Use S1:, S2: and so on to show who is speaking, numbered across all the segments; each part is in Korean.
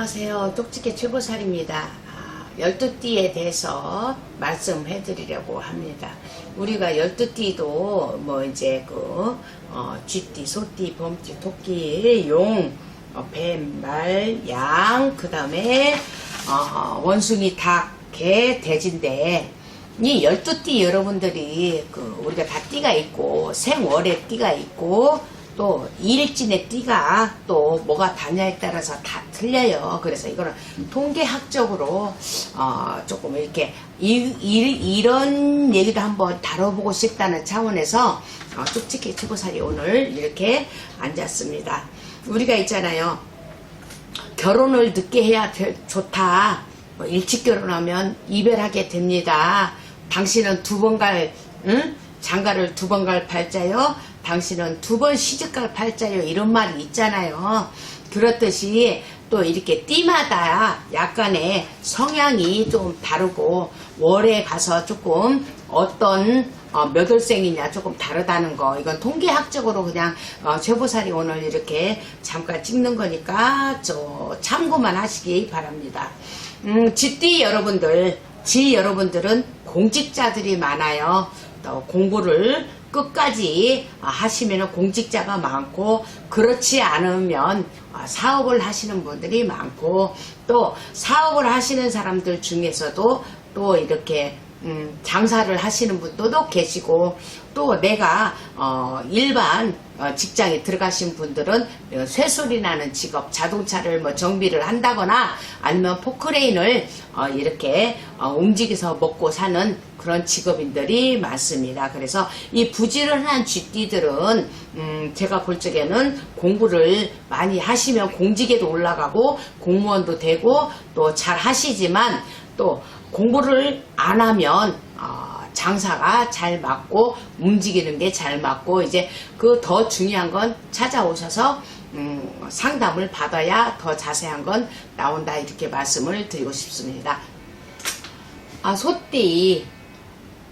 S1: 안녕하세요. 똑지게 최보살입니다. 아, 열두띠에 대해서 말씀해 드리려고 합니다. 우리가 열두띠도 뭐 이제 그, 어, 쥐띠, 소띠, 범띠, 토끼, 용, 어, 뱀, 말, 양, 그 다음에, 어, 원숭이, 닭, 개, 돼지인데, 이 열두띠 여러분들이 그 우리가 다 띠가 있고 생월의 띠가 있고 또 일진의 띠가 또 뭐가 다냐에 따라서 다 틀려요. 그래서 이거는 통계학적으로 어 조금 이렇게 이, 이, 런 얘기도 한번 다뤄보고 싶다는 차원에서 어 쪽지게 최고살이 오늘 이렇게 앉았습니다. 우리가 있잖아요. 결혼을 늦게 해야 되- 좋다. 뭐 일찍 결혼하면 이별하게 됩니다. 당신은 두 번 갈, 응? 장가를 두 번갈 팔자요. 당신은 두 번 시집 갈 팔자요. 이런 말이 있잖아요. 그렇듯이 또 이렇게 띠마다 약간의 성향이 좀 다르고 월에 가서 조금 어떤 어, 몇 월생이냐 조금 다르다는 거 이건 통계학적으로 그냥 어, 최보살이 오늘 이렇게 잠깐 찍는 거니까 저 참고만 하시기 바랍니다. 음, 쥐띠 여러분들, 지 여러분들은 공직자들이 많아요. 또 공부를 끝까지 하시면 공직자가 많고 그렇지 않으면 아, 사업을 하시는 분들이 많고 또 사업을 하시는 사람들 중에서도 또 이렇게 음, 장사를 하시는 분들도 계시고 또 내가 어, 일반 어, 직장에 들어가신 분들은 어, 쇠소리 나는 직업 자동차를 뭐 정비를 한다거나 아니면 포크레인을 어, 이렇게 어, 움직여서 먹고 사는 그런 직업인들이 많습니다. 그래서 이 부지런한 쥐띠들은 음, 제가 볼 적에는 공부를 많이 하시면 공직에도 올라가고 공무원도 되고 또 잘 하시지만 또 공부를 안 하면 어, 장사가 잘 맞고 움직이는 게 잘 맞고 이제 그 더 중요한 건 찾아오셔서 음, 상담을 받아야 더 자세한 건 나온다 이렇게 말씀을 드리고 싶습니다. 아 소띠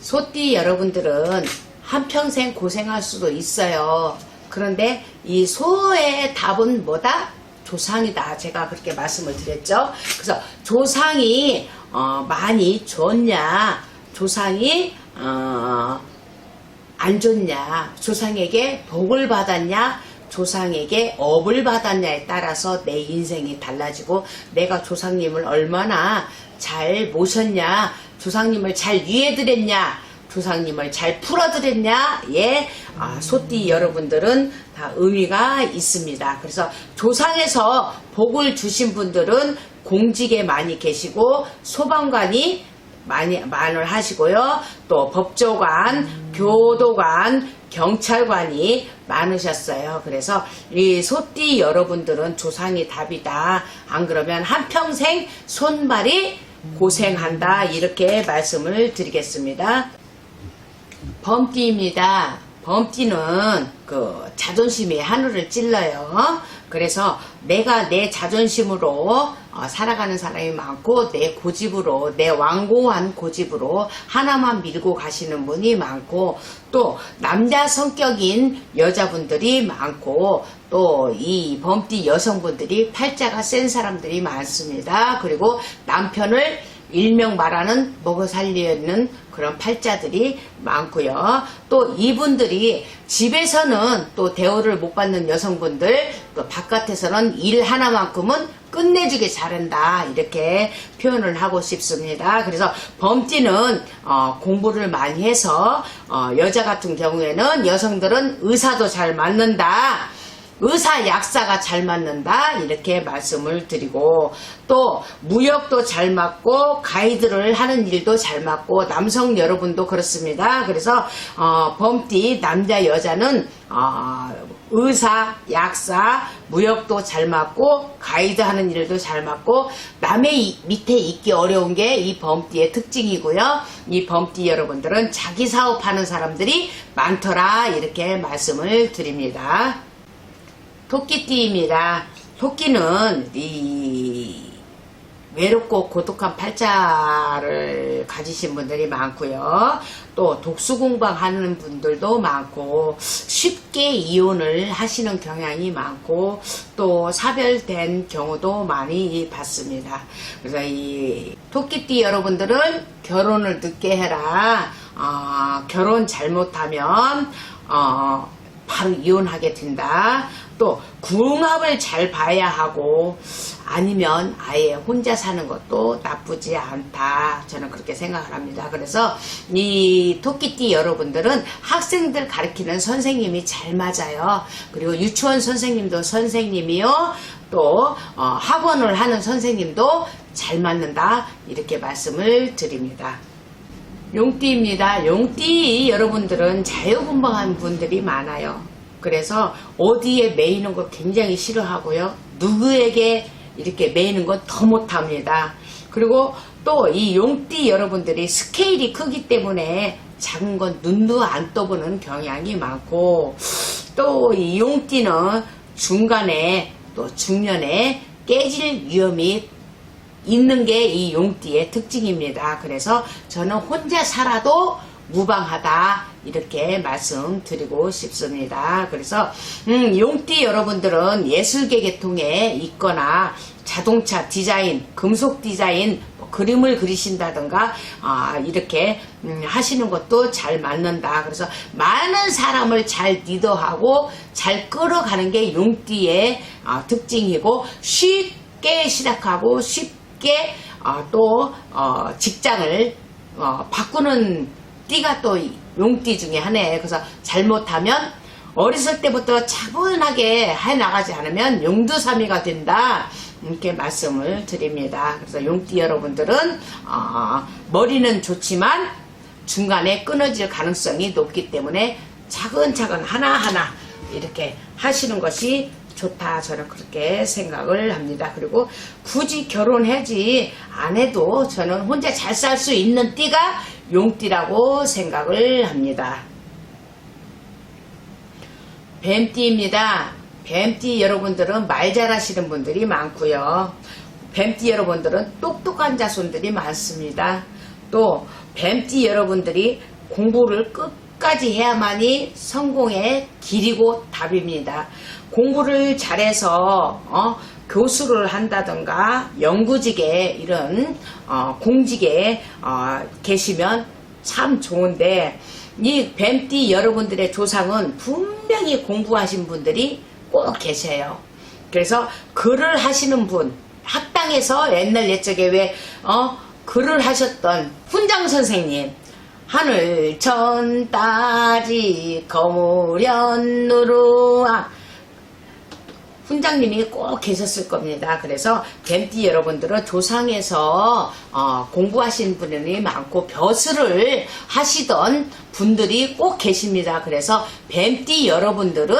S1: 소띠 여러분들은 한평생 고생할 수도 있어요. 그런데 이 소의 답은 뭐다? 조상이다. 제가 그렇게 말씀을 드렸죠. 그래서 조상이 어, 많이 줬냐? 조상이 어, 안 줬냐? 조상에게 복을 받았냐? 조상에게 업을 받았냐에 따라서 내 인생이 달라지고 내가 조상님을 얼마나 잘 모셨냐? 조상님을 잘 위해드렸냐? 조상님을 잘 풀어드렸냐? 예, 아, 소띠 여러분들은 다 의미가 있습니다. 그래서 조상에서 복을 주신 분들은 공직에 많이 계시고 소방관이 많이 만을 하시고요. 또 법조관, 교도관, 경찰관이 많으셨어요. 그래서 이 소띠 여러분들은 조상이 답이다. 안 그러면 한평생 손발이 고생한다. 이렇게 말씀을 드리겠습니다. 범띠입니다. 범띠는 그 자존심이 하늘을 찔러요. 그래서 내가 내 자존심으로 어, 살아가는 사람이 많고 내 고집으로 내 완고한 고집으로 하나만 밀고 가시는 분이 많고 또 남자 성격인 여자분들이 많고 또 이 범띠 여성분들이 팔자가 센 사람들이 많습니다. 그리고 남편을 일명 말하는 먹어 살리는 그런 팔자들이 많고요. 또 이분들이 집에서는 또 대우를 못 받는 여성분들, 또 바깥에서는 일 하나만큼은 끝내주게 잘한다 이렇게 표현을 하고 싶습니다. 그래서 범띠는 어, 공부를 많이 해서 어, 여자 같은 경우에는 여성들은 의사도 잘 맞는다. 의사 약사가 잘 맞는다 이렇게 말씀을 드리고 또 무역도 잘 맞고 가이드를 하는 일도 잘 맞고 남성 여러분도 그렇습니다. 그래서 어, 범띠 남자 여자는 어, 의사 약사 무역도 잘 맞고 가이드 하는 일도 잘 맞고 남의 이- 밑에 있기 어려운 게 이 범띠의 특징이고요. 이 범띠 여러분들은 자기 사업하는 사람들이 많더라 이렇게 말씀을 드립니다. 토끼띠입니다. 토끼는 이 외롭고 고독한 팔자를 가지신 분들이 많고요. 또 독수 공방 하는 분들도 많고 쉽게 이혼을 하시는 경향이 많고 또 사별된 경우도 많이 봤습니다. 그래서 이 토끼띠 여러분들은 결혼을 늦게 해라. 어, 결혼 잘못하면 어, 바로 이혼하게 된다. 또 궁합을 잘 봐야 하고 아니면 아예 혼자 사는 것도 나쁘지 않다. 저는 그렇게 생각을 합니다. 그래서 이 토끼띠 여러분들은 학생들 가르치는 선생님이 잘 맞아요. 그리고 유치원 선생님도 선생님이요. 또 어, 학원을 하는 선생님도 잘 맞는다. 이렇게 말씀을 드립니다. 용띠입니다. 용띠 여러분들은 자유분방한 분들이 많아요. 그래서 어디에 매이는 거 굉장히 싫어하고요. 누구에게 이렇게 매이는 건 더 못합니다. 그리고 또 이 용띠 여러분들이 스케일이 크기 때문에 작은 건 눈도 안 떠보는 경향이 많고 또 이 용띠는 중간에 또 중년에 깨질 위험이 있는 게 이 용띠의 특징입니다. 그래서 저는 혼자 살아도 무방하다 이렇게 말씀드리고 싶습니다. 그래서 음, 용띠 여러분들은 예술계 계통에 있거나 자동차 디자인, 금속 디자인, 뭐 그림을 그리신다든가 아, 이렇게 음, 하시는 것도 잘 맞는다. 그래서 많은 사람을 잘 리더하고 잘 끌어가는 게 용띠의 아, 특징이고 쉽게 시작하고 쉽게 아, 또 어, 직장을 어, 바꾸는 띠가 또 용띠 중에 하나예요. 그래서 잘못하면 어렸을 때부터 차분하게 해 나가지 않으면 용두사미가 된다. 이렇게 말씀을 드립니다. 그래서 용띠 여러분들은 어, 머리는 좋지만 중간에 끊어질 가능성이 높기 때문에 차근차근 하나하나 이렇게 하시는 것이 좋다 저는 그렇게 생각을 합니다. 그리고 굳이 결혼하지 안 해도 저는 혼자 잘 살 수 있는 띠가 용띠라고 생각을 합니다. 뱀띠입니다. 뱀띠 여러분들은 말 잘하시는 분들이 많고요. 뱀띠 여러분들은 똑똑한 자손들이 많습니다. 또 뱀띠 여러분들이 공부를 끝 까지 해야만이 성공의 길이고 답입니다. 공부를 잘해서 어, 교수를 한다든가 연구직에 이런 어, 공직에 어, 계시면 참 좋은데 이 뱀띠 여러분들의 조상은 분명히 공부하신 분들이 꼭 계세요. 그래서 글을 하시는 분 학당에서 옛날 옛적에 왜 어, 글을 하셨던 훈장 선생님 하늘 천 따지 거무련 누르아 훈장님이 꼭 계셨을 겁니다. 그래서 뱀띠 여러분들은 조상에서 어, 공부하신 분들이 많고 벼슬을 하시던 분들이 꼭 계십니다. 그래서 뱀띠 여러분들은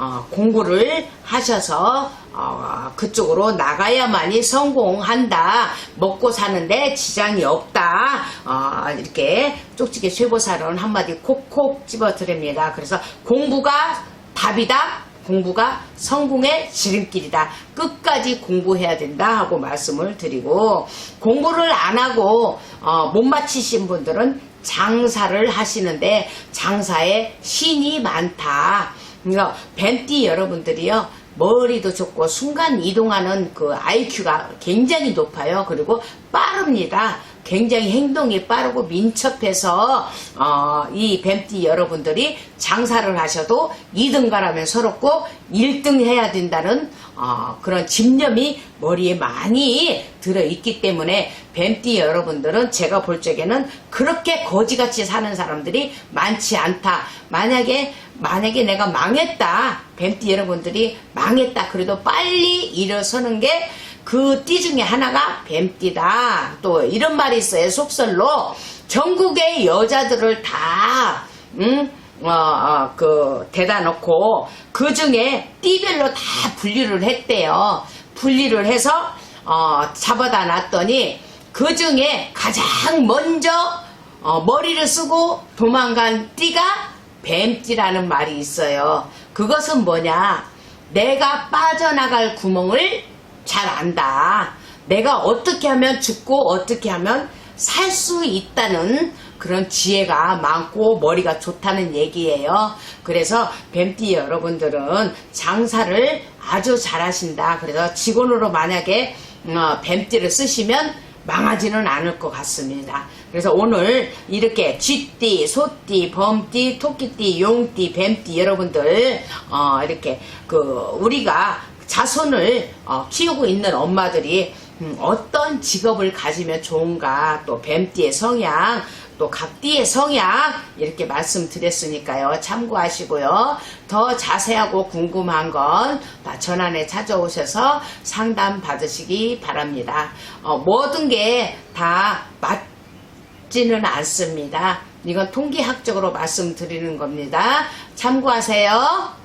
S1: 어, 공부를 하셔서 어, 그쪽으로 나가야만이 성공한다. 먹고 사는데 지장이 없다. 어, 이렇게 쪽지게 쇠보살은 한마디 콕콕 집어드립니다. 그래서 공부가 답이다. 공부가 성공의 지름길이다. 끝까지 공부해야 된다 하고 말씀을 드리고 공부를 안 하고 어, 못 마치신 분들은 장사를 하시는데 장사에 신이 많다. 그러니까 뱀띠 여러분들이요 머리도 좋고 순간 이동하는 그 IQ가 굉장히 높아요. 그리고 빠릅니다. 굉장히 행동이 빠르고 민첩해서 어, 이 뱀띠 여러분들이 장사를 하셔도 2등가라면 서럽고 1등 해야 된다는 어, 그런 집념이 머리에 많이 들어있기 때문에 뱀띠 여러분들은 제가 볼 적에는 그렇게 거지같이 사는 사람들이 많지 않다. 만약에 만약에 내가 망했다. 뱀띠 여러분들이 망했다. 그래도 빨리 일어서는 게 그 띠 중에 하나가 뱀띠다. 또 이런 말이 있어요. 속설로 전국의 여자들을 다 음, 어, 어, 그 대다 놓고 그 중에 띠별로 다 분리를 했대요. 분리를 해서 어, 잡아다 놨더니 그 중에 가장 먼저 어, 머리를 쓰고 도망간 띠가 뱀띠라는 말이 있어요. 그것은 뭐냐? 내가 빠져나갈 구멍을 잘 안다. 내가 어떻게 하면 죽고 어떻게 하면 살 수 있다는 그런 지혜가 많고 머리가 좋다는 얘기예요. 그래서 뱀띠 여러분들은 장사를 아주 잘하신다. 그래서 직원으로 만약에 어, 뱀띠를 쓰시면 망하지는 않을 것 같습니다. 그래서 오늘 이렇게 쥐띠, 소띠, 범띠, 토끼띠, 용띠, 뱀띠 여러분들 어, 이렇게 그 우리가 자손을 어, 키우고 있는 엄마들이 음, 어떤 직업을 가지면 좋은가 또 뱀띠의 성향 또 각띠의 성향 이렇게 말씀드렸으니까요. 참고하시고요. 더 자세하고 궁금한 건다 전환에 찾아오셔서 상담 받으시기 바랍니다. 어, 모든 게 다 맞지는 않습니다. 이건 통계학적으로 말씀드리는 겁니다. 참고하세요